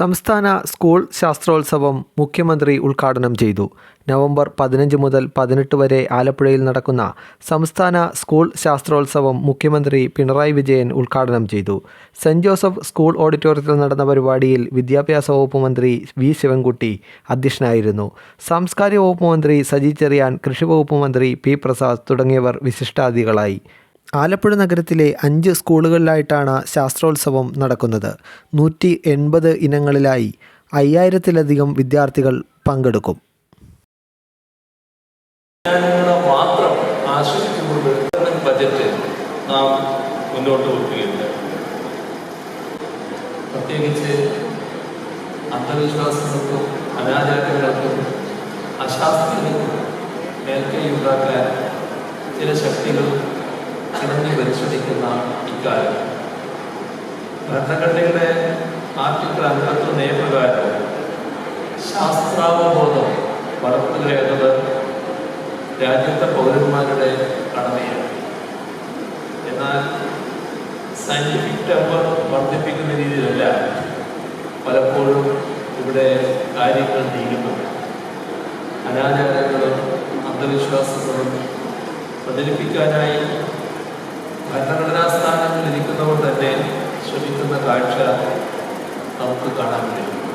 സംസ്ഥാന സ്കൂൾ ശാസ്ത്രോത്സവം മുഖ്യമന്ത്രി ഉദ്ഘാടനം ചെയ്തു. നവംബർ പതിനഞ്ച് മുതൽ പതിനെട്ട് വരെ ആലപ്പുഴയിൽ നടക്കുന്ന സംസ്ഥാന സ്കൂൾ ശാസ്ത്രോത്സവം മുഖ്യമന്ത്രി പിണറായി വിജയൻ ഉദ്ഘാടനം ചെയ്തു. സെന്റ് ജോസഫ് സ്കൂൾ ഓഡിറ്റോറിയത്തിൽ നടന്ന പരിപാടിയിൽ വിദ്യാഭ്യാസ വകുപ്പ് മന്ത്രി വി ശിവൻകുട്ടി അധ്യക്ഷനായിരുന്നു. സാംസ്കാരിക വകുപ്പ് മന്ത്രി സജി ചെറിയാൻ കൃഷി വകുപ്പ് മന്ത്രി പി പ്രസാദ് തുടങ്ങിയവർ വിശിഷ്ടാതിഥികളായി. ആലപ്പുഴ നഗരത്തിലെ അഞ്ച് സ്കൂളുകളിലായിട്ടാണ് ശാസ്ത്രോത്സവം നടക്കുന്നത്. നൂറ്റി എൺപത് ഇനങ്ങളിലായി അയ്യായിരത്തിലധികം വിദ്യാർത്ഥികൾ പങ്കെടുക്കും. മാത്രം ഗവൺമെന്റ് ബജറ്റ് നാം മുന്നോട്ട് വെക്കുകയുണ്ട് പ്രത്യേകിച്ച് അന്ധവിശ്വാസങ്ങൾക്കും അനാചാരങ്ങൾക്കും അശാസ്ത്രീയതയ്ക്കും മേൽക്കൈ ഉണ്ടാക്കാൻ ചില ശക്തികൾ ചിണഞ്ഞു പരിശ്രമിക്കുന്ന ഇക്കാലം ഭരണഘടനയുടെ ആർട്ടിക്കിൾ അൻപത്തി നിയമപ്രകാരം ശാസ്ത്രാവബോധം വളർത്തുക എന്നത് രാജ്യത്തെ പൗരന്മാരുടെ കടമയാണ്. എന്നാൽ സയന്റിഫിക് ടെമ്പർ വർദ്ധിപ്പിക്കുന്ന രീതിയിലല്ല പലപ്പോഴും ഇവിടെ കാര്യങ്ങൾ നീങ്ങുന്നു അനാചാരങ്ങളും അന്ധവിശ്വാസങ്ങളും പ്രചരിപ്പിക്കാനായി ഭരണഘടനാ സ്ഥാനങ്ങളിൽ ഇരിക്കുന്നവർ തന്നെ ശ്രമിക്കുന്ന കാഴ്ച നമുക്ക് കാണാൻ കഴിയും.